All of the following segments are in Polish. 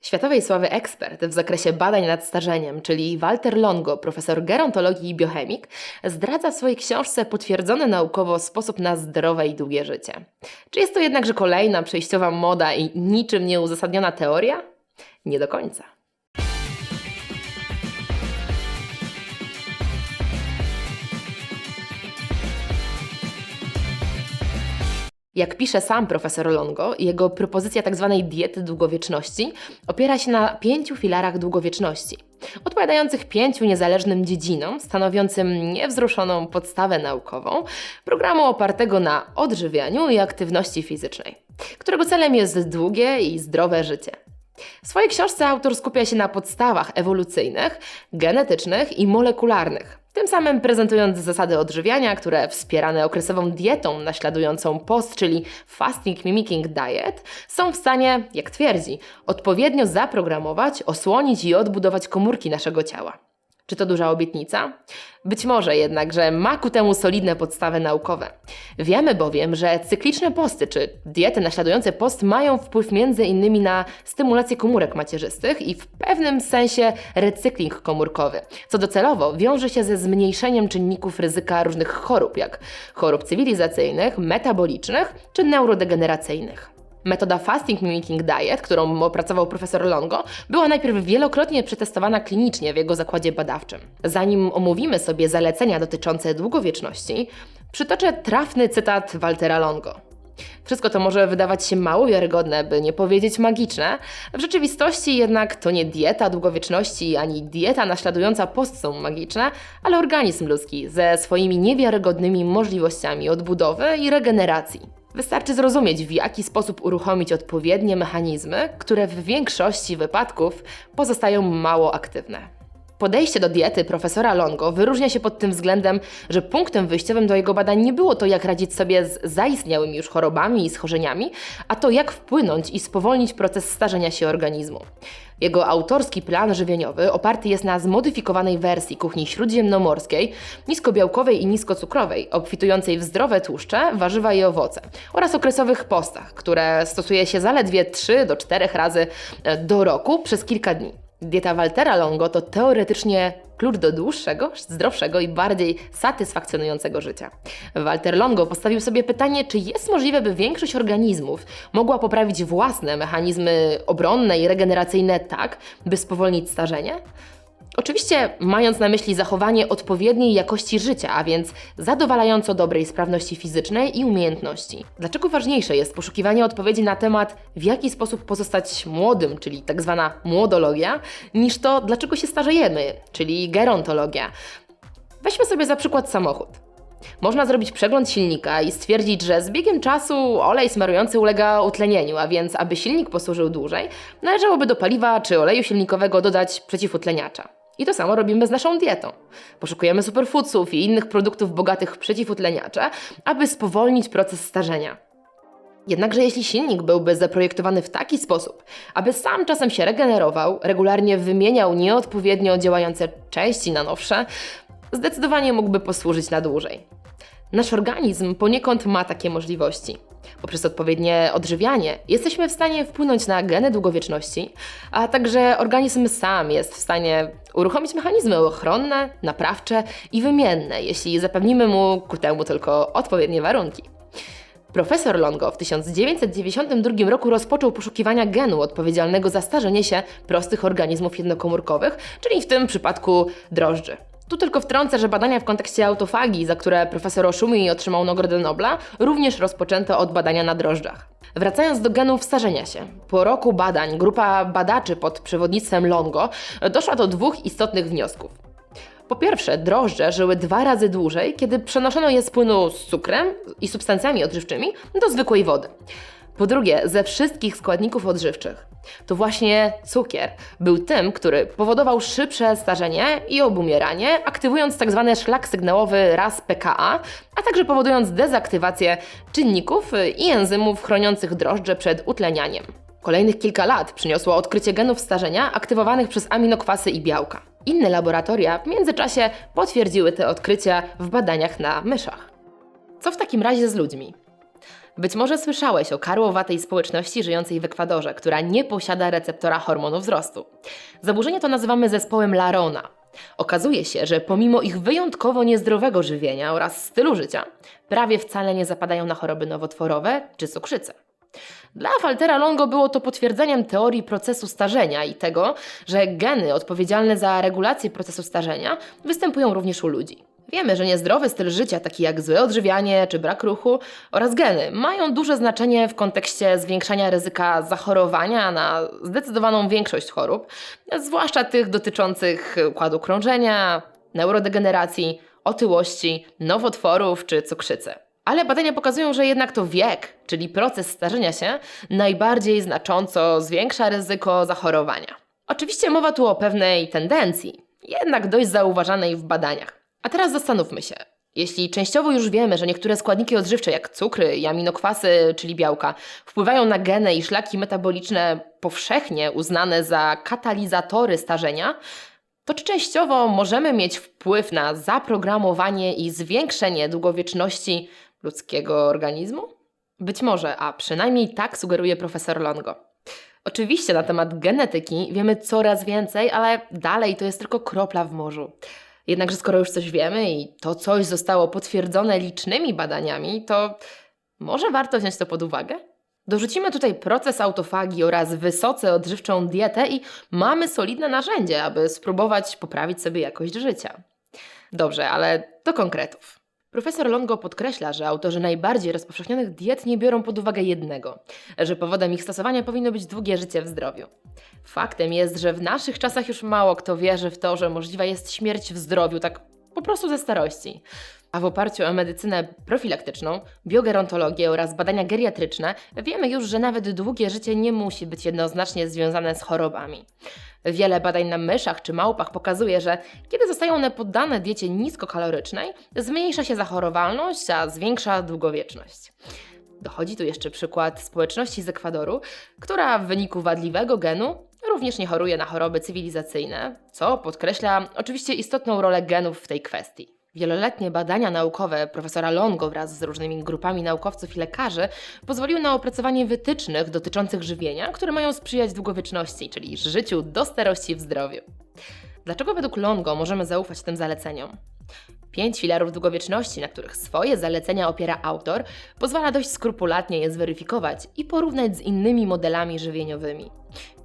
Światowej sławy ekspert w zakresie badań nad starzeniem, czyli Walter Longo, profesor gerontologii i biochemik, zdradza w swojej książce potwierdzony naukowo sposób na zdrowe i długie życie. Czy jest to jednakże kolejna przejściowa moda i niczym nieuzasadniona teoria? Nie do końca. Jak pisze sam profesor Longo, jego propozycja tzw. diety długowieczności opiera się na pięciu filarach długowieczności, odpowiadających pięciu niezależnym dziedzinom, stanowiącym niewzruszoną podstawę naukową programu opartego na odżywianiu i aktywności fizycznej, którego celem jest długie i zdrowe życie. W swojej książce autor skupia się na podstawach ewolucyjnych, genetycznych i molekularnych, tym samym prezentując zasady odżywiania, które wspierane okresową dietą naśladującą post, czyli fasting mimicking diet, są w stanie, jak twierdzi, odpowiednio zaprogramować, osłonić i odbudować komórki naszego ciała. Czy to duża obietnica? Być może jednak, że ma ku temu solidne podstawy naukowe. Wiemy bowiem, że cykliczne posty czy diety naśladujące post mają wpływ m.in. na stymulację komórek macierzystych i w pewnym sensie recykling komórkowy, co docelowo wiąże się ze zmniejszeniem czynników ryzyka różnych chorób, jak chorób cywilizacyjnych, metabolicznych czy neurodegeneracyjnych. Metoda Fasting Mimicking Diet, którą opracował profesor Longo, była najpierw wielokrotnie przetestowana klinicznie w jego zakładzie badawczym. Zanim omówimy sobie zalecenia dotyczące długowieczności, przytoczę trafny cytat Waltera Longo. Wszystko to może wydawać się mało wiarygodne, by nie powiedzieć magiczne. W rzeczywistości jednak to nie dieta długowieczności ani dieta naśladująca post są magiczne, ale organizm ludzki ze swoimi niewiarygodnymi możliwościami odbudowy i regeneracji. Wystarczy zrozumieć, w jaki sposób uruchomić odpowiednie mechanizmy, które w większości wypadków pozostają mało aktywne. Podejście do diety profesora Longo wyróżnia się pod tym względem, że punktem wyjściowym do jego badań nie było to, jak radzić sobie z zaistniałymi już chorobami i schorzeniami, a to, jak wpłynąć i spowolnić proces starzenia się organizmu. Jego autorski plan żywieniowy oparty jest na zmodyfikowanej wersji kuchni śródziemnomorskiej, niskobiałkowej i niskocukrowej, obfitującej w zdrowe tłuszcze, warzywa i owoce oraz okresowych postach, które stosuje się zaledwie 3 do 4 razy e, do roku przez kilka dni. Dieta Waltera Longo to teoretycznie klucz do dłuższego, zdrowszego i bardziej satysfakcjonującego życia. Walter Longo postawił sobie pytanie, czy jest możliwe, by większość organizmów mogła poprawić własne mechanizmy obronne i regeneracyjne tak, by spowolnić starzenie? Oczywiście mając na myśli zachowanie odpowiedniej jakości życia, a więc zadowalająco dobrej sprawności fizycznej i umiejętności. Dlaczego ważniejsze jest poszukiwanie odpowiedzi na temat, w jaki sposób pozostać młodym, czyli tak zwana młodologia, niż to, dlaczego się starzejemy, czyli gerontologia? Weźmy sobie za przykład samochód. Można zrobić przegląd silnika i stwierdzić, że z biegiem czasu olej smarujący ulega utlenieniu, a więc aby silnik posłużył dłużej, należałoby do paliwa czy oleju silnikowego dodać przeciwutleniacza. I to samo robimy z naszą dietą. Poszukujemy superfoodsów i innych produktów bogatych w przeciwutleniacze, aby spowolnić proces starzenia. Jednakże jeśli silnik byłby zaprojektowany w taki sposób, aby sam czasem się regenerował, regularnie wymieniał nieodpowiednio działające części na nowsze, zdecydowanie mógłby posłużyć na dłużej. Nasz organizm poniekąd ma takie możliwości. Poprzez odpowiednie odżywianie jesteśmy w stanie wpłynąć na geny długowieczności, a także organizm sam jest w stanie uruchomić mechanizmy ochronne, naprawcze i wymienne, jeśli zapewnimy mu ku temu tylko odpowiednie warunki. Profesor Longo w 1992 roku rozpoczął poszukiwania genu odpowiedzialnego za starzenie się prostych organizmów jednokomórkowych, czyli w tym przypadku drożdży. Tu tylko wtrącę, że badania w kontekście autofagii, za które profesor Oshumi otrzymał Nagrodę Nobla, również rozpoczęto od badania na drożdżach. Wracając do genów starzenia się. Po roku badań grupa badaczy pod przewodnictwem Longo doszła do dwóch istotnych wniosków. Po pierwsze, drożdże żyły dwa razy dłużej, kiedy przenoszono je z płynu z cukrem i substancjami odżywczymi do zwykłej wody. Po drugie, ze wszystkich składników odżywczych, to właśnie cukier był tym, który powodował szybsze starzenie i obumieranie, aktywując tzw. Tak szlak sygnałowy raz PKA, a także powodując dezaktywację czynników i enzymów chroniących drożdże przed utlenianiem. Kolejnych kilka lat przyniosło odkrycie genów starzenia aktywowanych przez aminokwasy i białka. Inne laboratoria w międzyczasie potwierdziły te odkrycia w badaniach na myszach. Co w takim razie z ludźmi? Być może słyszałeś o karłowatej społeczności żyjącej w Ekwadorze, która nie posiada receptora hormonu wzrostu. Zaburzenie to nazywamy zespołem Larona. Okazuje się, że pomimo ich wyjątkowo niezdrowego żywienia oraz stylu życia, prawie wcale nie zapadają na choroby nowotworowe czy cukrzycę. Dla Waltera Longo było to potwierdzeniem teorii procesu starzenia i tego, że geny odpowiedzialne za regulację procesu starzenia występują również u ludzi. Wiemy, że niezdrowy styl życia, taki jak złe odżywianie czy brak ruchu oraz geny, mają duże znaczenie w kontekście zwiększania ryzyka zachorowania na zdecydowaną większość chorób, zwłaszcza tych dotyczących układu krążenia, neurodegeneracji, otyłości, nowotworów czy cukrzycy. Ale badania pokazują, że jednak to wiek, czyli proces starzenia się, najbardziej znacząco zwiększa ryzyko zachorowania. Oczywiście mowa tu o pewnej tendencji, jednak dość zauważanej w badaniach. A teraz zastanówmy się. Jeśli częściowo już wiemy, że niektóre składniki odżywcze, jak cukry i aminokwasy, czyli białka, wpływają na geny i szlaki metaboliczne powszechnie uznane za katalizatory starzenia, to czy częściowo możemy mieć wpływ na zaprogramowanie i zwiększenie długowieczności ludzkiego organizmu? Być może, a przynajmniej tak sugeruje profesor Longo. Oczywiście na temat genetyki wiemy coraz więcej, ale dalej to jest tylko kropla w morzu. Jednakże skoro już coś wiemy i to coś zostało potwierdzone licznymi badaniami, to może warto wziąć to pod uwagę? Dorzucimy tutaj proces autofagii oraz wysoce odżywczą dietę i mamy solidne narzędzie, aby spróbować poprawić sobie jakość życia. Dobrze, ale do konkretów. Profesor Longo podkreśla, że autorzy najbardziej rozpowszechnionych diet nie biorą pod uwagę jednego, że powodem ich stosowania powinno być długie życie w zdrowiu. Faktem jest, że w naszych czasach już mało kto wierzy w to, że możliwa jest śmierć w zdrowiu, tak po prostu ze starości. A w oparciu o medycynę profilaktyczną, biogerontologię oraz badania geriatryczne wiemy już, że nawet długie życie nie musi być jednoznacznie związane z chorobami. Wiele badań na myszach czy małpach pokazuje, że kiedy zostają one poddane diecie niskokalorycznej, zmniejsza się zachorowalność, a zwiększa długowieczność. Dochodzi tu jeszcze przykład społeczności z Ekwadoru, która w wyniku wadliwego genu również nie choruje na choroby cywilizacyjne, co podkreśla oczywiście istotną rolę genów w tej kwestii. Wieloletnie badania naukowe profesora Longo wraz z różnymi grupami naukowców i lekarzy pozwoliły na opracowanie wytycznych dotyczących żywienia, które mają sprzyjać długowieczności, czyli życiu do starości w zdrowiu. Dlaczego według Longo możemy zaufać tym zaleceniom? Pięć filarów długowieczności, na których swoje zalecenia opiera autor, pozwala dość skrupulatnie je zweryfikować i porównać z innymi modelami żywieniowymi.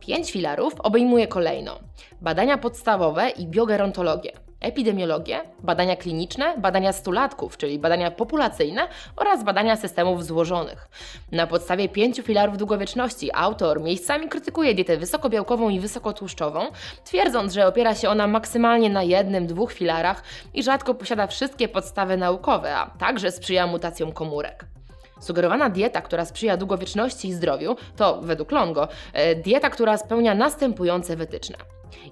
Pięć filarów obejmuje kolejno badania podstawowe i biogerontologię, epidemiologię, badania kliniczne, badania stulatków, czyli badania populacyjne oraz badania systemów złożonych. Na podstawie pięciu filarów długowieczności autor miejscami krytykuje dietę wysokobiałkową i wysokotłuszczową, twierdząc, że opiera się ona maksymalnie na jednym, dwóch filarach i rzadko posiada wszystkie podstawy naukowe, a także sprzyja mutacjom komórek. Sugerowana dieta, która sprzyja długowieczności i zdrowiu, to według Longo e, dieta, która spełnia następujące wytyczne.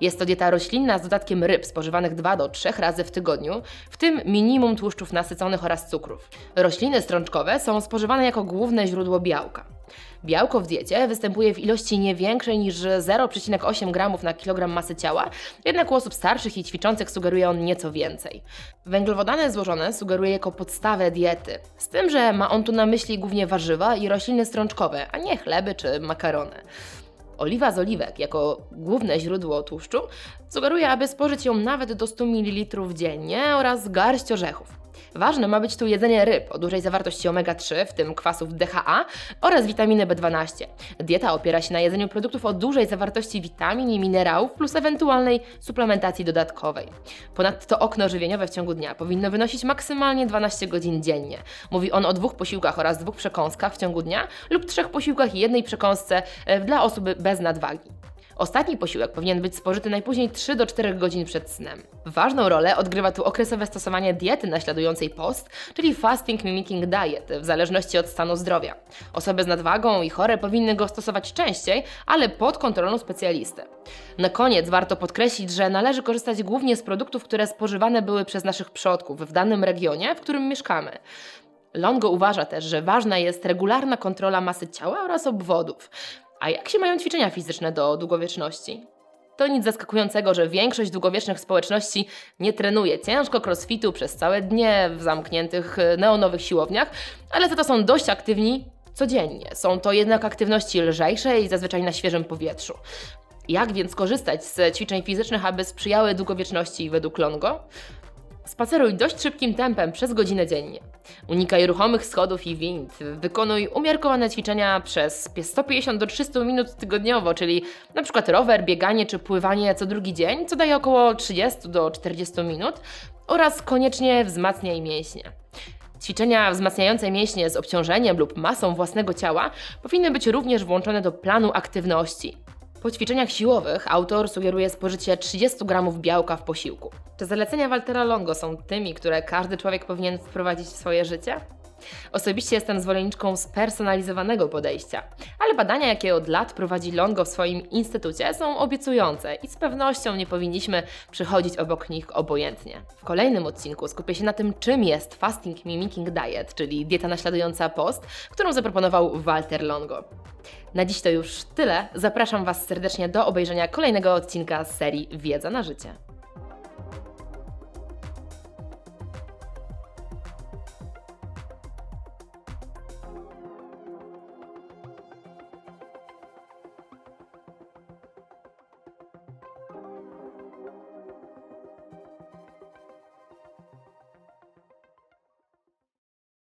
Jest to dieta roślinna z dodatkiem ryb spożywanych 2 do 3 razy w tygodniu, w tym minimum tłuszczów nasyconych oraz cukrów. Rośliny strączkowe są spożywane jako główne źródło białka. Białko w diecie występuje w ilości nie większej niż 0,8 g na kilogram masy ciała, jednak u osób starszych i ćwiczących sugeruje on nieco więcej. Węglowodany złożone sugeruje jako podstawę diety, z tym, że ma on tu na myśli głównie warzywa i rośliny strączkowe, a nie chleby czy makarony. Oliwa z oliwek jako główne źródło tłuszczu sugeruje, aby spożyć ją nawet do 100 ml dziennie oraz garść orzechów. Ważne ma być tu jedzenie ryb o dużej zawartości omega-3, w tym kwasów DHA oraz witaminy B12. Dieta opiera się na jedzeniu produktów o dużej zawartości witamin i minerałów plus ewentualnej suplementacji dodatkowej. Ponadto okno żywieniowe w ciągu dnia powinno wynosić maksymalnie 12 godzin dziennie. Mówi on o dwóch posiłkach oraz dwóch przekąskach w ciągu dnia lub trzech posiłkach i jednej przekąsce e, dla osób bez nadwagi. Ostatni posiłek powinien być spożyty najpóźniej 3 do 4 godzin przed snem. Ważną rolę odgrywa tu okresowe stosowanie diety naśladującej post, czyli fasting mimicking diet, w zależności od stanu zdrowia. Osoby z nadwagą i chore powinny go stosować częściej, ale pod kontrolą specjalisty. Na koniec warto podkreślić, że należy korzystać głównie z produktów, które spożywane były przez naszych przodków w danym regionie, w którym mieszkamy. Longo uważa też, że ważna jest regularna kontrola masy ciała oraz obwodów. A jak się mają ćwiczenia fizyczne do długowieczności? To nic zaskakującego, że większość długowiecznych społeczności nie trenuje ciężko crossfitu przez całe dnie w zamkniętych e, neonowych siłowniach, ale za to są dość aktywni codziennie. Są to jednak aktywności lżejsze i zazwyczaj na świeżym powietrzu. Jak więc korzystać z ćwiczeń fizycznych, aby sprzyjały długowieczności według Longo? Spaceruj dość szybkim tempem przez godzinę dziennie. Unikaj ruchomych schodów i wind. Wykonuj umiarkowane ćwiczenia przez 150 do 300 minut tygodniowo, czyli przykład rower, bieganie czy pływanie co drugi dzień, co daje około 30 do 40 minut oraz koniecznie wzmacniaj mięśnie. Ćwiczenia wzmacniające mięśnie z obciążeniem lub masą własnego ciała powinny być również włączone do planu aktywności. Po ćwiczeniach siłowych autor sugeruje spożycie 30 gramów białka w posiłku. Czy zalecenia Waltera Longo są tymi, które każdy człowiek powinien wprowadzić w swoje życie? Osobiście jestem zwolenniczką spersonalizowanego podejścia, ale badania, jakie od lat prowadzi Longo w swoim instytucie, są obiecujące i z pewnością nie powinniśmy przychodzić obok nich obojętnie. W kolejnym odcinku skupię się na tym, czym jest Fasting Mimicking Diet, czyli dieta naśladująca post, którą zaproponował Walter Longo. Na dziś to już tyle. Zapraszam Was serdecznie do obejrzenia kolejnego odcinka z serii Wiedza na życie.